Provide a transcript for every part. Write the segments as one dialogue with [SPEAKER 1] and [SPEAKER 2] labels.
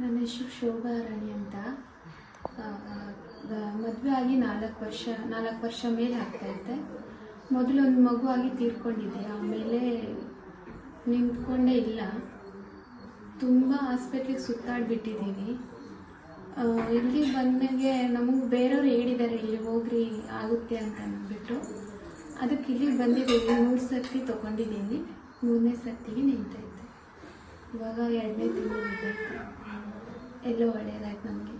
[SPEAKER 1] ನನ್ನ ಹೆಸರು ಶೋಭಾ ರಾಣಿ ಅಂತ. ಮದುವೆ ಆಗಿ ನಾಲ್ಕು ವರ್ಷ ನಾಲ್ಕು ವರ್ಷ ಮೇಲೆ ಆಗ್ತಾಯಿದ್ದೆ ಮೊದಲು ಒಂದು ಮಗು ಆಗಿ ತೀರ್ಕೊಂಡಿದ್ದೆ. ಆಮೇಲೆ ನಿಂತ್ಕೊಂಡೇ ಇಲ್ಲ. ತುಂಬ ಆಸ್ಪೆಟ್ಲಿಗೆ ಸುತ್ತಾಡಿಬಿಟ್ಟಿದ್ದೀನಿ. ಇಲ್ಲಿ ಬಂದಾಗೆ ನಮಗೆ ಬೇರೆಯವ್ರು ಹೇಳಿದ್ದಾರೆ, ಇಲ್ಲಿ ಹೋಗ್ರಿ, ಆಗುತ್ತೆ ಅಂತ ಅಂದ್ಬಿಟ್ಟು. ಅದಕ್ಕೆ ಇಲ್ಲಿಗೆ ಬಂದಿದ್ದೀವಿ ಮೂರು ಸರ್ತಿ ತೊಗೊಂಡಿದ್ದೀನಿ. ಮೂರನೇ ಸರ್ತಿಗೆ ನಿಂತೈತೆ. ಇವಾಗ ಎರಡನೇ ತಿಂಗಳಿದೆ. ಎಲ್ಲೋ ಒಳ್ಳೆಯದಾಯ್ತು ನಮಗೆ.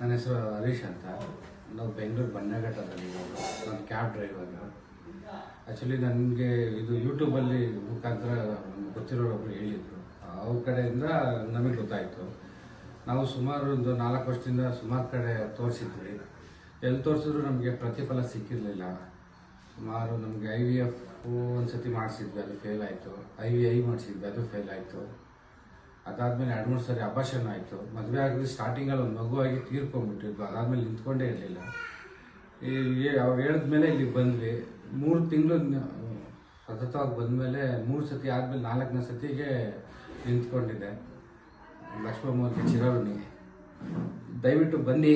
[SPEAKER 2] ನನ್ನ ಹೆಸರು ಹರೀಶ್ ಅಂತ. ನಾವು ಬೆಂಗಳೂರು ಬನ್ನಘಟ್ಟದಲ್ಲಿ ನಾನು ಕ್ಯಾಬ್ ಡ್ರೈವರ್. ಆ್ಯಕ್ಚುಲಿ ನನಗೆ ಇದು ಯೂಟ್ಯೂಬಲ್ಲಿ ಮುಖಾಂತರ ಗೊತ್ತಿರೋರೊಬ್ರು ಹೇಳಿದರು. ಅವ್ರ ಕಡೆಯಿಂದ ನಮಗೆ ಗೊತ್ತಾಯಿತು. ನಾವು ಸುಮಾರು ಒಂದು ನಾಲ್ಕು ವರ್ಷದಿಂದ ಸುಮಾರು ಕಡೆ ತೋರಿಸಿದ್ವಿ. ಎಲ್ಲಿ ತೋರಿಸಿದ್ರು ನಮಗೆ ಪ್ರತಿಫಲ ಸಿಕ್ಕಿರಲಿಲ್ಲ. ಸುಮಾರು ನಮಗೆ ಐ ವಿ ಎಫ್ ಒಂದು ಸತಿ ಮಾಡಿಸಿದ್ವಿ, ಅದು ಫೇಲ್ ಆಯಿತು. ಐ ವಿ ಐ ಮಾಡಿಸಿದ್ವಿ, ಅದು ಫೇಲ್ ಆಯಿತು. ಅದಾದಮೇಲೆ ಎರಡು ಮೂರು ಸರಿ ಅಪಾಷನ್ ಆಯಿತು. ಮದುವೆ ಆಗಿದ್ದು ಸ್ಟಾರ್ಟಿಂಗಲ್ಲಿ ಒಂದು ಮಗುವಾಗಿ ತೀರ್ಕೊಂಡ್ಬಿಟ್ಟಿದ್ವು ಅದಾದಮೇಲೆ ನಿಂತ್ಕೊಂಡೇ ಇರಲಿಲ್ಲ. ಅವ್ರು ಹೇಳಿದ್ಮೇಲೆ ಇಲ್ಲಿಗೆ ಬಂದ್ವಿ. ಮೂರು ತಿಂಗಳು ಸತತವಾಗಿ ಬಂದಮೇಲೆ ಮೂರು ಸತಿ ಆದಮೇಲೆ ನಾಲ್ಕನೇ ಸತಿಗೆ ನಿಂತ್ಕೊಂಡಿದ್ದೆ. ಲಕ್ಷ್ಮಮ್ಮವ್ರಿಗೆ ಚಿರವಣಿ ದಯವಿಟ್ಟು ಬನ್ನಿ.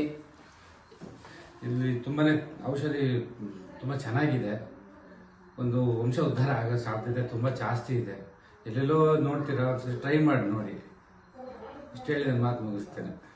[SPEAKER 2] ಇಲ್ಲಿ ತುಂಬಾ ಔಷಧಿ ತುಂಬ ಚೆನ್ನಾಗಿದೆ. ಒಂದು ವಂಶ ಉದ್ಧಾರ ಆಗೋ ಸಾಧ್ಯತೆ ತುಂಬ ಜಾಸ್ತಿ ಇದೆ. ಎಲ್ಲೆಲ್ಲೋ ನೋಡ್ತೀರಾ ಟ್ರೈ ಮಾಡಿ ನೋಡಿ. ಇಷ್ಟು ಹೇಳಿ ನನ್ನ ಮಾತು ಮುಗಿಸ್ತೇನೆ.